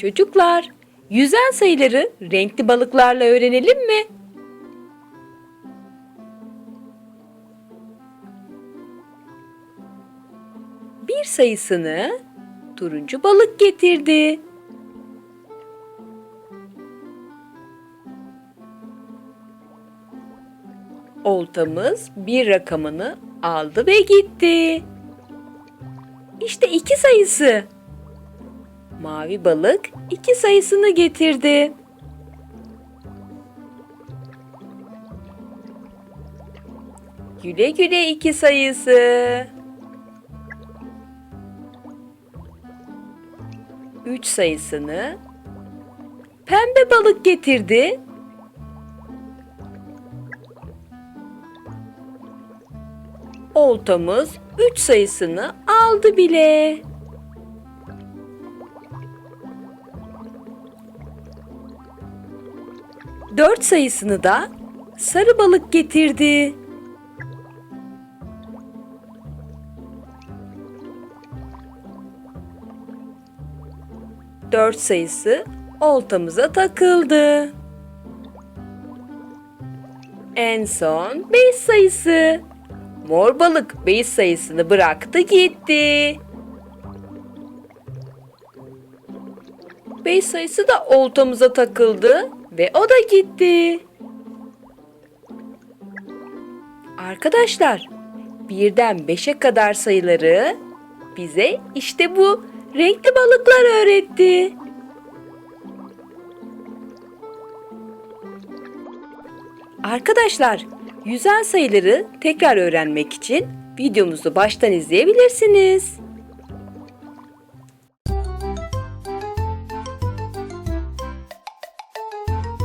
Çocuklar, yüzen sayıları renkli balıklarla öğrenelim mi? Bir sayısını turuncu balık getirdi. Oltamız bir rakamını aldı ve gitti. İşte iki sayısı. Mavi balık iki sayısını getirdi. Güle güle iki sayısı. Üç sayısını pembe balık getirdi. Oltamız üç sayısını aldı bile. Dört sayısını da sarı balık getirdi. Dört sayısı oltamıza takıldı. En son beş sayısı. Mor balık beş sayısını bıraktı gitti. Beş sayısı da oltamıza takıldı ve o da gitti. Arkadaşlar, birden beşe kadar sayıları bize işte bu renkli balıklar öğretti. Arkadaşlar, yüzen sayıları tekrar öğrenmek için videomuzu baştan izleyebilirsiniz.